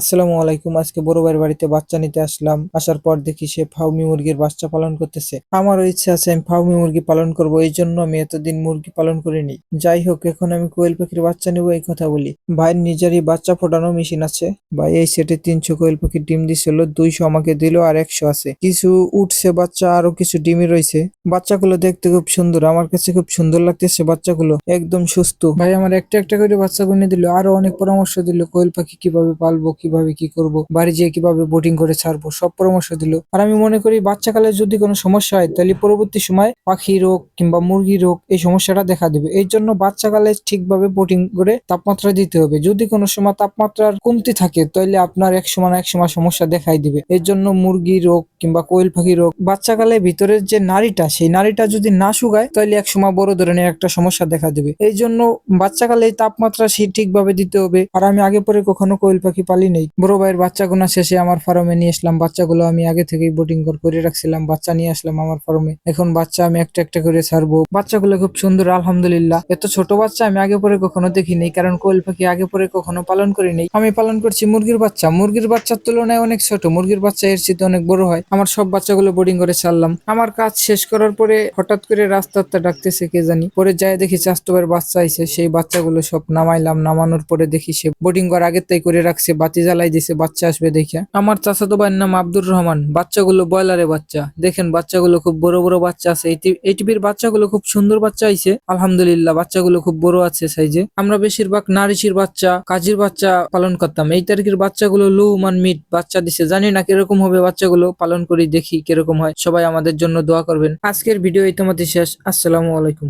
আসসালামু আলাইকুম, আজকে বড় ভাইয়ের বাড়িতে বাচ্চা নিতে আসলাম। আসার পর দেখি সে ফাউমি মুরগির বাচ্চা পালন করতেছে। আমারও ইচ্ছা আছে আমি ফাউমি মুরগি পালন করব, এই জন্য আমি এতদিন মুরগি পালন করিনি। যাই হোক, এখন আমি কোয়েল পাখির বাচ্চা নেব, এই কথা বলি। ভাইয়ের নিজেরই বাচ্চা ফোটানো মেশিন আছে। ভাই, এই সেটে তিনশো কোয়েল পাখির ডিম দিছিল, দুইশো আমাকে দিল আর একশো আছে। কিছু উঠছে বাচ্চা, আরও কিছু ডিমই রয়েছে। বাচ্চাগুলো দেখতে খুব সুন্দর, আমার কাছে খুব সুন্দর লাগতেছে বাচ্চাগুলো, একদম সুস্থ। ভাই, আমার একটা একটা করে বাচ্চা কিনে দিল, আরও অনেক পরামর্শ দিল কোয়েল পাখি কীভাবে পালবো কীভাবে কি করব, বাড়ি যেয়ে কীভাবে বোটিং করে ছাড়বো, সব পরামর্শ দিল। আর আমি মনে করি বাচ্চাকালে যদি কোনো সমস্যা হয়, তাহলে পরবর্তী সময় পাখি রোগ কিংবা মুরগি রোগ এই সমস্যাটা দেখা দিবে। এই জন্য বাচ্চাকালে ঠিকভাবে বোটিং করে তাপমাত্রা দিতে হবে। যদি কোনো সময় তাপমাত্রার কমতি থাকে, তাহলে আপনার এক সময় এক সময় সমস্যা দেখাই দিবে। এর জন্য মুরগি রোগ কিংবা কোয়েল পাখি রোগ, বাচ্চাকালে ভিতরের যে নারীটা সেই নারীটা যদি না শুকায়, তাহলে এক সময় বড় ধরনের একটা সমস্যা দেখা দিবে। এই জন্য বাচ্চাকালে তাপমাত্রা সেই ঠিকভাবে দিতে হবে। আর আমি আগে পরে কখনো কোয়েল পাখি পালি নেই। বড় ভাইয়ের বাচ্চা গোনা শেষে আমার ফার্মে নিয়ে আসলাম। বাচ্চাগুলো আমি আগে থেকেই বোটিং করে রাখছিলাম। বাচ্চা নিয়ে আসলাম আমার ফার্মে। এখন বাচ্চা আমি একটা একটা করে ছাড়বো। বাচ্চাগুলো খুব সুন্দর, আলহামদুলিল্লাহ। এত ছোট বাচ্চা আমি আগে পরে কখনো দেখিনি, কারণ কোয়েল পাখি আগে পরে কখনো পালন করি নাই। আমি পালন করছি মুরগির বাচ্চা। মুরগির বাচ্চার তুলনায় অনেক ছোট। মুরগির বাচ্চা এর চেয়ে অনেক বড় হয়। আমার সব বাচ্চাগুলো বোর্ডিং করে ছাড়লাম। আমার কাজ শেষ করার পরে হঠাৎ করে রাস্তাটা ডাকতেছে, কে জানি। পরে যায় দেখি চাস্তবের বাচ্চা আইছে। সেই বাচ্চাগুলো সব নামাইলাম। নামানোর পরে দেখি সে বোর্ডিং করার আগের তাই করে রাখছে। বাতি জ্বালাই দিছে, বাচ্চা আসবে দেখে আমার চাচাতো ভাইয়ের নাম আব্দুর রহমান। বাচ্চাগুলো বয়লারে বাচ্চা। দেখেন, বাচ্চাগুলো খুব বড় বড় বাচ্চা আছে। এই টিভির বাচ্চাগুলো খুব সুন্দর বাচ্চা আইছে। আলহামদুলিল্লাহ, বাচ্চাগুলো খুব বড় আছে সাইজে। আমরা বেশিরভাগ নারিশির বাচ্চা, কাজীর বাচ্চা পালন করতাম। এই তারিখের বাচ্চাগুলো লো মান মিট বাচ্চা দিছে। জানি না কীরকম হবে বাচ্চাগুলো, পালন করি, দেখি কীরকম হয়। সবাই আমাদের জন্য দোয়া করবেন। আজকের ভিডিও এই তোমাদের শেষ। আসসালামু আলাইকুম।